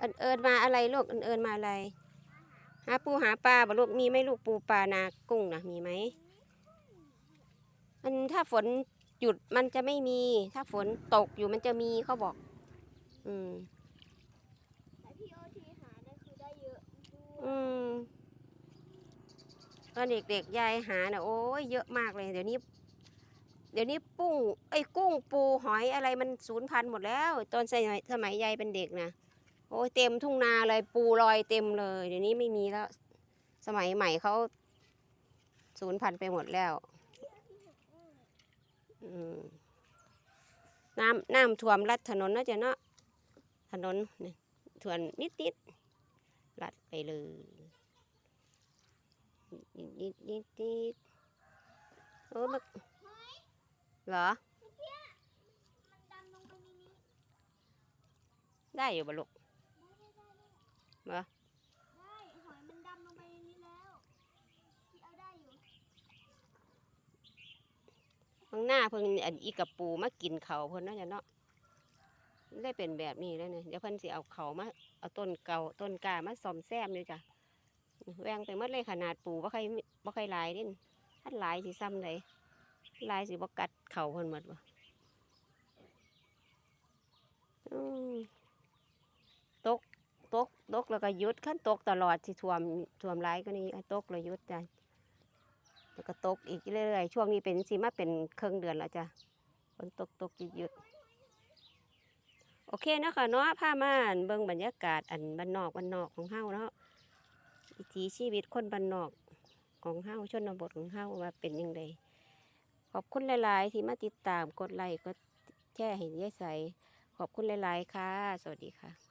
อันเอิญมาอะไรลูกอันเอิญมาอะไร หาปูหาปลาบ่ลูกมีไหมลูกปูปลานากุ้งนะมีไหมมันถ้าฝนหยุดมันจะไม่มี ถ้าฝนตกอยู่มันจะมีเขาบอก อืมแต่พี่โอทีหาเนี่ยคือได้เยอะอืมตอนเด็กๆยายหาน่ะโอ้ยเยอะมากเลย เดี๋ยวนี้ เดี๋ยวนี้ปุ้งไอ้กุ้งปูหอยอะไรมันสูญพันธุ์หมดแล้ว ตอนสมัยสมัยยายเป็นเด็กนะ โอ้ยเต็มทุ่งนาเลยปูลอยเต็มเลย เดี๋ยวนี้ไม่มีแล้ว สมัยใหม่เขาสูญพันธุ์ไปหมดแล้วอืมน้ำน้ำท่วมลัดถนนนะจ๊ะเนาะถนนนี่ท่วมนิดนิดๆลัดไปเลยนิดนิดนิดนิดโอ้มันเหรอมันดำลงไปในนี้ได้อยู่บ่ลูก เหรอได้หอยมันดำลงไปในนี้แล้วพี่เอาได้อยู่ข้างหน้าเพิ่งอันอีกับปูมากินเขาวเพิ่นเนาะจ้ะเนาะได้เป็นแบบนี้แล้วเนี่ยเดี๋ยวเพิ่นสิเอาเขามาเอาต้นเก่าต้นกล้ามาซ่อมแซมอยู่จ้ะแหวงไปหมดเลยขนาดปูบ่ใครบ่ใครหลายนี่ถ้าหลายสิซ้ำใดหลายสิบ่กัดเข่าเพิ่นหมดบ่อืมตก ตกแล้วก็ยุดขั้นตกตลอดสิท่วมท่วมหลายก็นี้ตกแล้วยุดจ้ะแล้วก็ตกอีกเรื่อยๆช่วงนี้เป็นสิมาเป็นเครึ่องเดือนแล้วจ้ะฝนตกตกหยุดหยุดโอเคเนาะคะเนาะพาม่านเบิ่งบรรยากาศอันบ้านนอกบ้านนอกของเฮาเนาะวิถีชีวิตคนบ้านนอกของเฮาชนบทของเฮาว่าเป็นยังไงขอบคุณหลาย ๆ ที่มาติดตามกดไลค์กดแชร์ให้ยายใสขอบคุณหลาย ๆ ค่ะ สวัสดีค่ะ